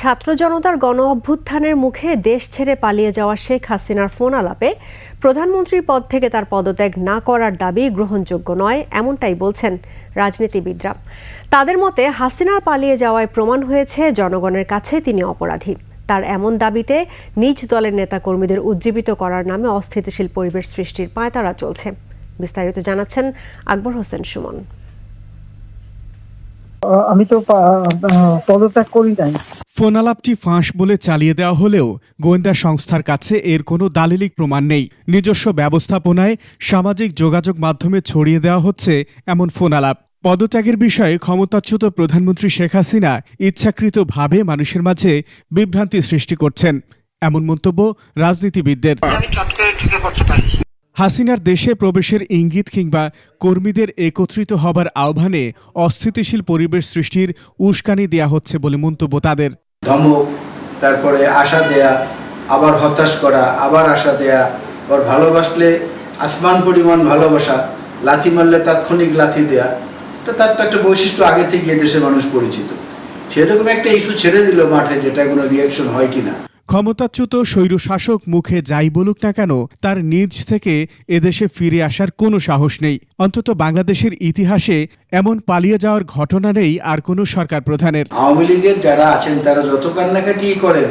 ছাত্র জনতার গণ অভ্যুত্থানের মুখে দেশ ছেড়ে পালিয়ে যাওয়া শেখ হাসিনার ফোন আলাপে প্রধানমন্ত্রীর পদ থেকে তার পদত্যাগ না করার দাবি গ্রহণযোগ্য নয়, এমনটাই বলছেন রাজনীতিবিদরা। তাদের মতে হাসিনার পালিয়ে যাওয়ায় প্রমাণ হয়েছে জনগণের কাছে তিনি অপরাধী। তার এমন দাবিতে নিজ দলের নেতাকর্মীদের উজ্জীবিত করার নামে অস্থিতিশীল পরিবেশ সৃষ্টির পায়তারা চলছে। বিস্তারিত জানাচ্ছেন আকবর হোসেন সুমন। আমি তো পদত্যাগ করি নাই। ফোনালাপটি ফাঁস বলে চালিয়ে দেওয়া হলেও গোয়েন্দা সংস্থার কাছে এর কোনো দালিলিক প্রমাণ নেই। নিজস্ব ব্যবস্থাপনায় সামাজিক যোগাযোগ মাধ্যমে ছড়িয়ে দেওয়া হচ্ছে এমন ফোনালাপ। পদত্যাগের বিষয়ে ক্ষমতাচ্যুত প্রধানমন্ত্রী শেখ হাসিনা ইচ্ছাকৃতভাবে মানুষের মাঝে বিভ্রান্তি সৃষ্টি করছেন। এমন মন্তব্য রাজনীতিবিদদের। হাসিনার দেশে প্রবেশের ইঙ্গিত কিংবা কর্মীদের একত্রিত হবার আহ্বানে অস্থিতিশীল পরিবেশ সৃষ্টির উস্কানি দেয়া হচ্ছে বলে মন্তব্য তাদের। ধমক, তারপরে আশা দেয়া, আবার হতাশ করা, আবার আশা দেয়া, আবার ভালোবাসলে আসমান পরিমাণ ভালোবাসা, লাথি মারলে তাৎক্ষণিক লাথি দেয়া। এটা তার তো একটা বৈশিষ্ট্য আগে থেকে এদেশের মানুষ পরিচিত। সেরকম একটা ইস্যু ছেড়ে দিল মাঠে, যেটা কোনো রিয়াকশন হয় কিনা। ক্ষমতাচ্যুত স্বৈরশাসক মুখে যাই বলুক না কেন, তার নিজ থেকে এদেশে ফিরে আসার কোনো সাহস নেই। অন্তত বাংলাদেশের ইতিহাসে এমন পালিয়ে যাওয়ার ঘটনা নেই আর কোনো সরকার প্রধানের। আওয়ামী লীগের যারা আছেন, তারা যত কান্নাকাটি করেন,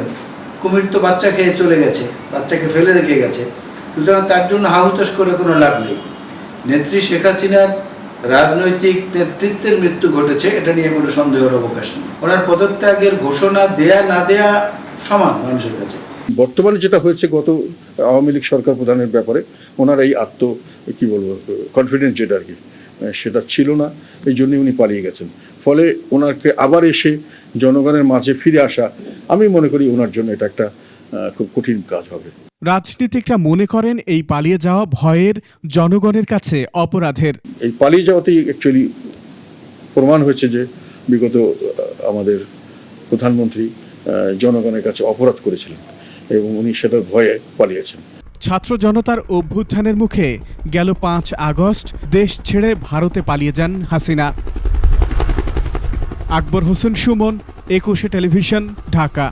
কুমির তো বাচ্চা খেয়ে চলে গেছে, বাচ্চাকে ফেলে রেখে গেছে। সুতরাং তার জন্য হাহুতাশ করে কোনো লাভ নেই। নেত্রী শেখ হাসিনার রাজনৈতিক নেতৃত্বের মৃত্যু ঘটেছে, এটা নিয়ে কোনো সন্দেহের অবকাশ নেই। ওনার পদত্যাগের ঘোষণা দেয়া না দেয়া সমান মানুষের কাছে। বর্তমানে যেটা হয়েছে গত আওয়ামী লীগ সরকার প্রধানের ব্যাপারে ওনার এই আত্ম কি বলব কনফিডেন্স যেটা আর কি সেটা ছিল না এই জন্যই উনি পালিয়ে গেছেন। ফলে ওনাকে আবার এসে জনগণের মাঝে ফিরে আসা আমি মনে করি ওনার জন্য এটা একটা খুব কঠিন কাজ হবে। রাজনীতিকরা মনে করেন এই পালিয়ে যাওয়া ভয়ের জনগণের কাছে অপরাধের। এই পালিয়ে যাওয়াতেই অ্যাকচুয়ালি প্রমাণ হয়েছে যে বিগত আমাদের প্রধানমন্ত্রী জনগণের কাছে অপরাধ করেছিলেন এবং উনি সেটার ভয়ে পালিয়েছেন। ছাত্র জনতার অভ্যুত্থানের মুখে গেল পাঁচ আগস্ট, দেশ ছেড়ে ভারতে পালিয়ে যান হাসিনা। আকবর হোসেন সুমন, একুশে টেলিভিশন, ঢাকা।